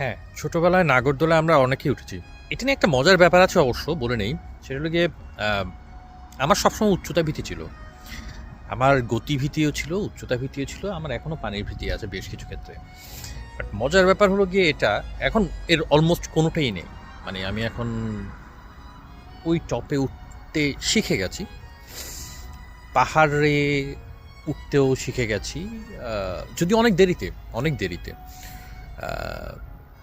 হ্যাঁ ছোটবেলায় নাগরদোলায় আমরা অনেকেই উঠেছি। এটা নিয়ে একটা মজার ব্যাপার আছে অবশ্য, বলে নেই। সেটা হলো গিয়ে আমার সবসময় উচ্চতা ভীতি ছিল। আমার গতিভীতিও ছিল, উচ্চতা ভীতিও ছিল, আমার এখনও পানির ভীতি আছে বেশ কিছু ক্ষেত্রে। বাট মজার ব্যাপার হলো গিয়ে এটা, এখন এর অলমোস্ট কোনোটাই নেই। মানে আমি এখন ওই টপে উঠতে শিখে গেছি। পাহাড়ে উঠতেও শিখে গেছি। যদি অনেক দেরিতে অনেক দেরিতে।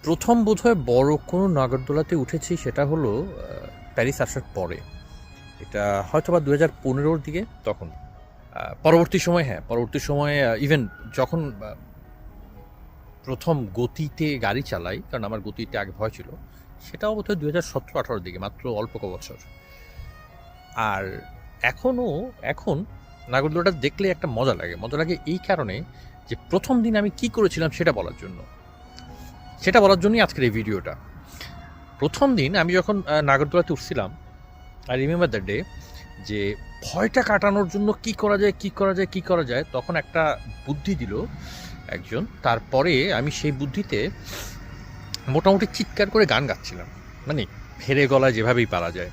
প্রথম বোধহয় বড় কোনো নাগরদোলাতে উঠেছি সেটা হলো প্যারিস আসার পরে। এটা হয়তো বা দু হাজার পনেরোর দিকে, তখন। পরবর্তী সময় হ্যাঁ পরবর্তী সময়ে ইভেন যখন প্রথম গতিতে গাড়ি চালাই, কারণ আমার গতিতে আগে ভয় ছিল, সেটাও বোধহয় দু হাজার সতেরো আঠারোর দিকে, মাত্র অল্প ক বছর আর এখনও এখন নাগরদোলাটা দেখলে একটা মজা লাগে। মজা লাগে এই কারণে যে প্রথম দিন আমি কি করেছিলাম সেটা বলার জন্য। সেটা বলার জন্যই আজকের এই ভিডিওটা। প্রথম দিন আমি যখন নাগরদোলাতে উঠছিলাম আই রিমেম্বার দ্য ডে যে ভয়টা কাটানোর জন্য কি করা যায়, কি করা যায়, কি করা যায়, তখন একটা বুদ্ধি দিল একজন। তারপরে আমি সেই বুদ্ধিতে মোটামুটি চিৎকার করে গান গাচ্ছিলাম। মানে ফেরে গলায় যেভাবেই পারা যায়।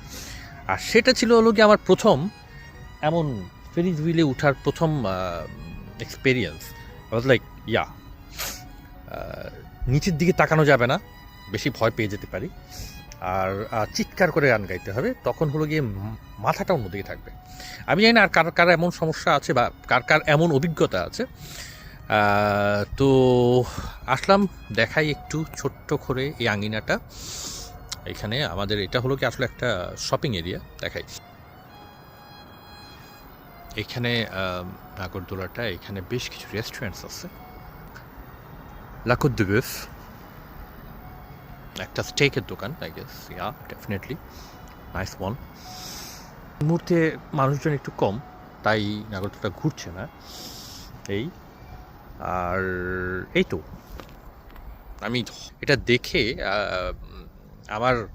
আর সেটা ছিল হলো কি আমার প্রথম এমন ফেরিজ হুইলে ওঠার প্রথম এক্সপেরিয়েন্স ওয়াজ লাইক ইয়া নিচের দিকে তাকানো যাবে না। বেশি ভয় পেয়ে যেতে পারি। আর চিৎকার করে গান গাইতে হবে। তখন হলো গিয়ে মাথাটা অন্যদিকে থাকবে। আমি জানি না আর কার কার এমন সমস্যা আছে বা কার কার এমন অভিজ্ঞতা আছে। তো আসলাম দেখাই একটু ছোট্ট করে এই আঙিনাটা। এখানে আমাদের এটা হলো কি আসলে একটা শপিং এরিয়া দেখাই। এখানে নাগরদোলাটা, এখানে বেশ কিছু রেস্টুরেন্টস আছে। লাকুদ্দুবেফ একটা স্টেকের দোকান I guess yeah definitely nice one মুহূর্তে মানুষজন একটু কম, তাই নাগরদোলা ঘুরছে না। এই, আর এই তো। আমি এটা দেখে আমার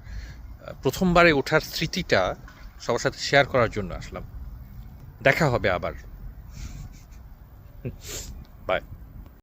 প্রথমবারে ওঠার স্মৃতিটা সবার সাথে শেয়ার করার জন্য আসলাম। দেখা হবে আবার। বাই